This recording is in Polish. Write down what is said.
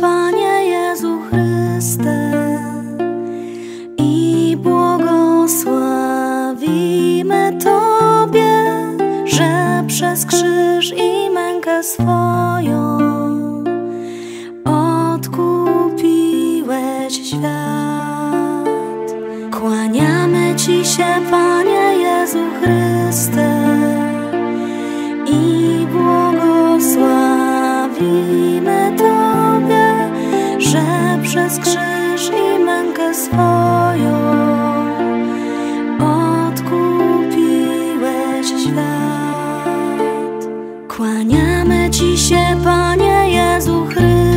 Panie Jezu Chryste, i błogosławimy Tobie, że przez krzyż i mękę swoją odkupiłeś świat. Kłaniamy Ci się, Panie Jezu Chryste, przez krzyż i mękę swoją odkupiłeś świat. Kłaniamy Ci się, Panie Jezu Chryste,